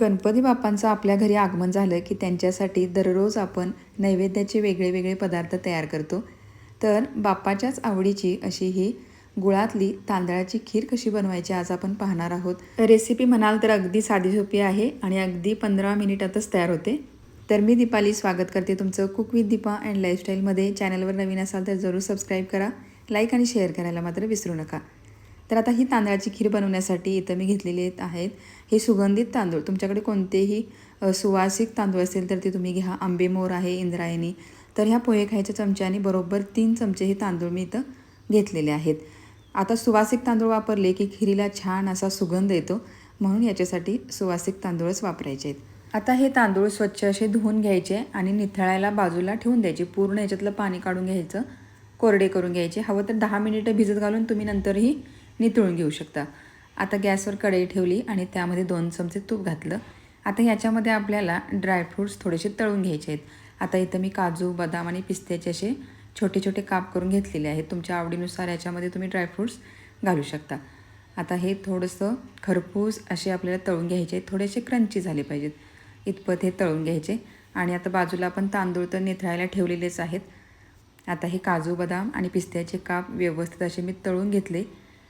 गणपती बाप्पांचं आपल्या घरी आगमन झालं की त्यांच्यासाठी दररोज आपण नैवेद्याचे वेगळे वेगळे पदार्थ तयार करतो. तर बाप्पाच्याच आवडीची अशी ही गुळातली तांदळाची खीर कशी बनवायची आज आपण पाहणार आहोत. रेसिपी म्हणाल तर अगदी साधी सोपी आहे आणि अगदी पंधरा मिनिटातच तयार होते. तर मी दीपाली स्वागत करते तुमचं कुक विथ दीपा अँड लाईफस्टाईलमध्ये. चॅनलवर नवीन असाल तर जरूर सबस्क्राईब करा लाईक आणि शेअर करायला मात्र विसरू नका. तर आता ही तांदळाची खीर बनवण्यासाठी इथं मी घेतलेले आहेत. हे सुगंधित तांदूळ. तुमच्याकडे कोणतेही सुवासिक तांदूळ असेल तर ते तुम्ही घ्या. आंबेमोर आहे इंद्रायणी. तर ह्या पोहे खायच्या चमच्याने बरोबर तीन चमचे हे तांदूळ मी इथं घेतलेले आहेत. आता सुवासिक तांदूळ वापरले की खिरीला छान असा सुगंध येतो. म्हणून याच्यासाठी सुवासिक तांदूळच वापरायचे आहेत. आता हे तांदूळ स्वच्छ असे धुवून घ्यायचे आणि निथळायला बाजूला ठेवून द्यायचे. पूर्ण याच्यातलं पाणी काढून घ्यायचं. कोरडे करून घ्यायचे. हवं तर दहा मिनिटं भिजत घालून तुम्ही नंतरही नितळून घेऊ शकता. आता गॅसवर कढई ठेवली आणि त्यामध्ये दोन चमचे तूप घातलं. आता याच्यामध्ये आपल्याला ड्रायफ्रूट्स थोडेसे तळून घ्यायचे आहेत. आता इथं मी काजू बदाम आणि पिस्त्याचे असे छोटे छोटे काप करून घेतलेले आहेत. तुमच्या आवडीनुसार याच्यामध्ये तुम्ही ड्रायफ्रूट्स घालू शकता. आता हे थोडंसं खरपूस असे आपल्याला तळून घ्यायचे. थोडेसे क्रंची झाले पाहिजेत. इतपत हे तळून घ्यायचे. आणि आता बाजूला आपण तांदूळ तर निथळायला ठेवलेलेच आहेत. आता हे काजू बदाम आणि पिस्त्याचे काप व्यवस्थित असे मी तळून घेतले.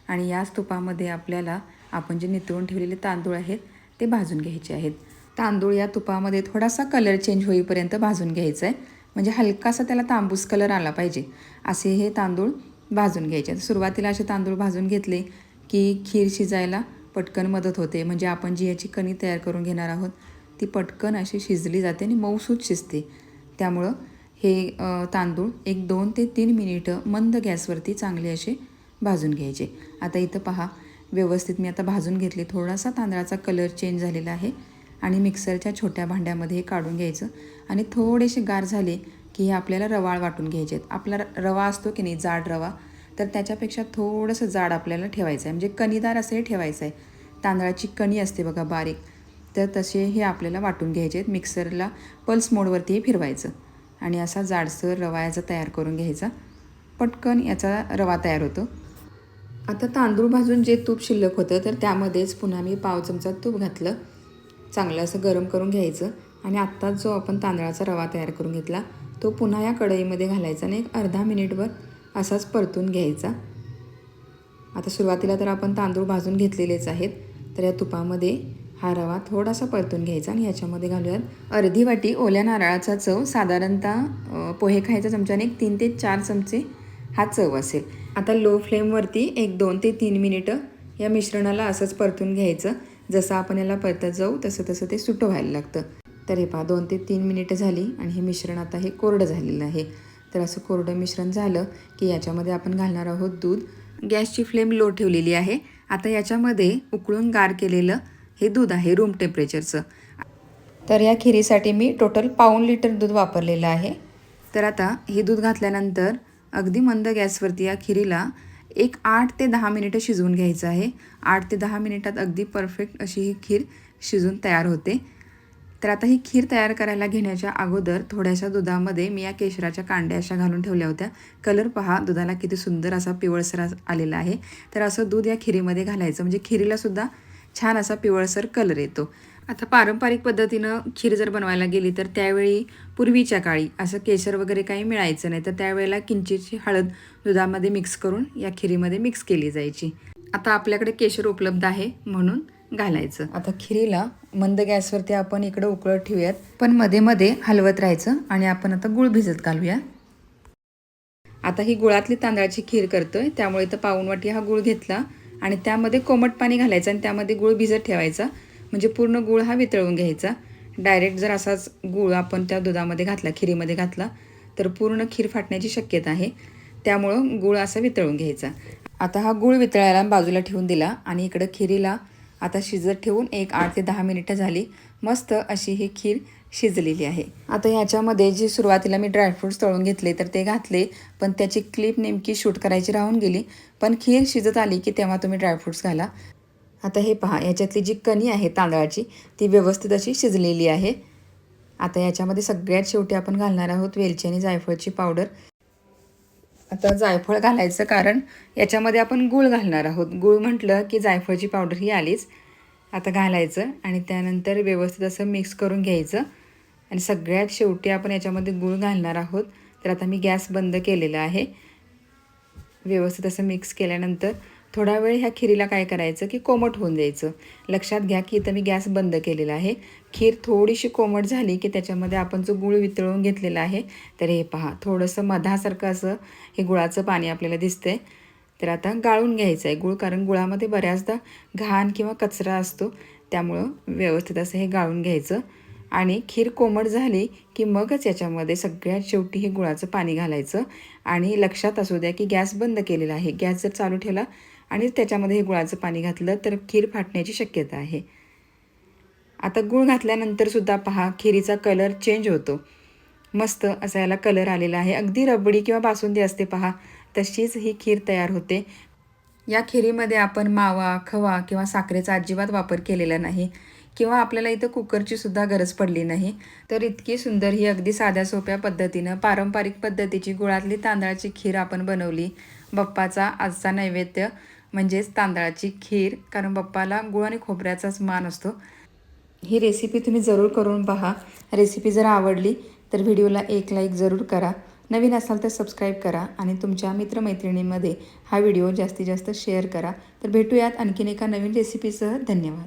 आणि याच तुपामध्ये आपल्याला आपण जे नितळून ठेवलेले तांदूळ आहेत ते भाजून घ्यायचे आहेत. तांदूळ या तुपामध्ये थोडासा कलर चेंज होईपर्यंत भाजून घ्यायचा आहे म्हणजे हलकासा त्याला तांबूस कलर आला पाहिजे. असे हे तांदूळ भाजून घ्यायचे. सुरुवातीला असे तांदूळ भाजून घेतले की खीर शिजायला पटकन मदत होते. म्हणजे आपण जी याची कणी तयार करून घेणार आहोत ती पटकन अशी शिजली जाते आणि मऊसूत शिजते. त्यामुळं हे तांदूळ एक दोन ते तीन मिनिटं मंद गॅसवरती चांगले असे भाजून घ्यायचे. आता इथं पहा व्यवस्थित मी आता भाजून घेतले. थोडासा तांदळाचा कलर चेंज झालेला आहे आणि मिक्सरच्या छोट्या भांड्यामध्ये हे काढून घ्यायचं. आणि थोडेसे गार झाले की हे आपल्याला रवाळ वाटून घ्यायचे आहेत आपला रवा असतो की नाही जाड रवा तर त्याच्यापेक्षा थोडंसं जाड आपल्याला ठेवायचं आहे म्हणजे कणीदार असंही ठेवायचं आहे तांदळाची कणी असते बघा बारीक तर तसे हे आपल्याला वाटून घ्यायचे आहेत मिक्सरला पल्स मोडवरती हे फिरवायचं. आणि असा जाडसर रवा याचा तयार करून घ्यायचा. पटकन याचा रवा तयार होतो. आता तांदूळ भाजून जे तूप शिल्लक होतं तर त्यामध्येच पुन्हा मी पाव चमचा तूप घातलं. चांगलं असं गरम करून घ्यायचं आणि आत्ताच जो आपण तांदळाचा रवा तयार करून घेतला तो पुन्हा या कढईमध्ये घालायचा आणि एक अर्धा मिनिटभर असाच परतून घ्यायचा. आता सुरुवातीला तर आपण तांदूळ भाजून घेतलेलेच आहेत तर या तुपामध्ये हा रवा थोडासा परतून घ्यायचा आणि याच्यामध्ये घालूयात अर्धी वाटी ओल्या नारळाचा चव. साधारणतः पोहे खायच्या चमच्याने एक तीन ते चार चमचे हा चव असेल. आता लो फ्लेमवरती एक दोन ते तीन मिनिटं या मिश्रणाला असंच परतून घ्यायचं. जसं आपण याला परतत जाऊ तसं तसं ते सुटं व्हायला लागतं. तर हे पहा दोन ते तीन मिनिटं झाली आणि हे मिश्रण आता हे कोरडं झालेलं आहे. तर असं कोरडं मिश्रण झालं की याच्यामध्ये आपण घालणार आहोत दूध. गॅसची फ्लेम लो ठेवलेली आहे. आता याच्यामध्ये उकळून गार केलेलं हे दूध आहे रूम टेम्परेचरचं तर या खिरीसाठी मी टोटल पाऊण लिटर दूध वापरलेलं आहे. तर आता हे दूध घातल्यानंतर अगदी मंद गॅसवरती या खिरीला एक आठ ते दहा मिनिटं शिजवून घ्यायचं आहे. आठ ते दहा मिनिटात अगदी परफेक्ट अशी ही खीर शिजून तयार होते. तर आता ही खीर तयार करायला घेण्याच्या अगोदर थोड्याशा दुधामध्ये मी या केशराच्या कांड्या अशा घालून ठेवल्या होत्या. कलर पहा दुधाला किती सुंदर असा पिवळसर आलेला आहे. तर असं दूध या खिरीमध्ये घालायचं. म्हणजे खिरीलासुद्धा छान असा पिवळसर कलर येतो. आता पारंपरिक पद्धतीनं खीर जर बनवायला गेली तर त्यावेळी पूर्वीच्या काळी असं केशर वगैरे काही मिळायचं नाही. तर त्यावेळेला किंचितची हळद दुधामध्ये मिक्स करून या खिरीमध्ये मिक्स केली जायची. आता आपल्याकडे केशर उपलब्ध आहे म्हणून घालायचं. आता खिरीला मंद गॅसवरती आपण इकडं उकळत ठेवूयात. पण मध्ये मध्ये हलवत राहायचं आणि आपण आता गुळ भिजत घालूया. आता ही गुळातली तांदळाची खीर करतोय. त्यामुळे तर पाऊणवाटी हा गुळ घेतला आणि त्यामध्ये कोमट पाणी घालायचं आणि त्यामध्ये गुळ भिजत ठेवायचा. म्हणजे पूर्ण गूळ हा वितळून घ्यायचा. डायरेक्ट जर असाच गूळ आपण त्या दुधामध्ये घातला खिरीमध्ये घातला तर पूर्ण खीर फाटण्याची शक्यता आहे. त्यामुळं गूळ असा वितळून घ्यायचा. आता हा गूळ वितळायला बाजूला ठेवून दिला आणि इकडं खिरीला आता शिजत ठेवून एक आठ ते दहा मिनिटं झाली. मस्त अशी ही खीर शिजलेली आहे. आता याच्यामध्ये जी सुरुवातीला मी ड्रायफ्रूट्स तळून घेतले तर ते घातले पण त्याची क्लिप नेमकी शूट करायची राहून गेली. पण खीर शिजत आली की तेव्हा तुम्ही ड्रायफ्रूट्स घाला. आता हे पहा याच्यातली जी कणी आहे तांदळाची ती व्यवस्थित अशी शिजलेली आहे. आता याच्यामध्ये सगळ्यात शेवटी आपण घालणार आहोत वेलची आणि जायफळची पावडर. आता जायफळ घालायचं कारण याच्यामध्ये आपण गूळ घालणार आहोत. गूळ म्हटलं की जायफळची पावडर ही आलीच. आता घालायचं आणि त्यानंतर व्यवस्थित असं मिक्स करून घ्यायचं. आणि सगळ्यात शेवटी आपण याच्यामध्ये गूळ घालणार आहोत. तर आता मी गॅस बंद केलेला आहे. व्यवस्थित असं मिक्स केल्यानंतर थोडा वेळ ह्या खिरीला काय करायचं की कोमट होऊन द्यायचं. लक्षात घ्या की इथं मी गॅस बंद केलेला आहे. खीर थोडीशी कोमट झाली की त्याच्यामध्ये आपण जो गुळ वितळून घेतलेला आहे तर हे पहा थोडंसं मधासारखं असं हे गुळाचं पाणी आपल्याला दिसतंय. तर आता गाळून घ्यायचं आहे गुळ कारण गुळामध्ये बऱ्याचदा घाण किंवा कचरा असतो त्यामुळं व्यवस्थित असं हे गाळून घ्यायचं. आणि खीर कोमट झाली की मगच याच्यामध्ये सगळ्यात शेवटी हे गुळाचं पाणी घालायचं. आणि लक्षात असू द्या की गॅस बंद केलेला आहे. गॅस जर चालू ठेवला आणि त्याच्यामध्ये हे गुळाचं पाणी घातलं तर खीर फाटण्याची शक्यता आहे. आता गूळ घातल्यानंतरसुद्धा पहा खिरीचा कलर चेंज होतो. मस्त असा याला कलर आलेला आहे. अगदी रबडी किंवा बासुंदी असते पहा तशीच ही खीर तयार होते. या खिरीमध्ये आपण मावा खवा किंवा साखरेचा अजिबात वापर केलेला नाही किंवा आपल्याला इथं कुकरची सुद्धा गरज पडली नाही. तर इतकी सुंदर ही अगदी साध्या सोप्या पद्धतीनं पारंपरिक पद्धतीची गुळातली तांदळाची खीर आपण बनवली. बाप्पाचा आजचा नैवेद्य म्हणजेच तांदळाची खीर कारण बाप्पाला गुळ आणि खोबऱ्याचाच मान असतो. ही रेसिपी तुम्ही जरूर करून पहा. रेसिपी जर आवडली तर व्हिडिओला एक लाईक जरूर करा. नवीन असाल तर सबस्क्राईब करा आणि तुमच्या मित्रमैत्रिणींमध्ये हा व्हिडिओ जास्तीत जास्त शेअर करा. तर भेटूयात आणखीन एका नवीन रेसिपीसह धन्यवाद.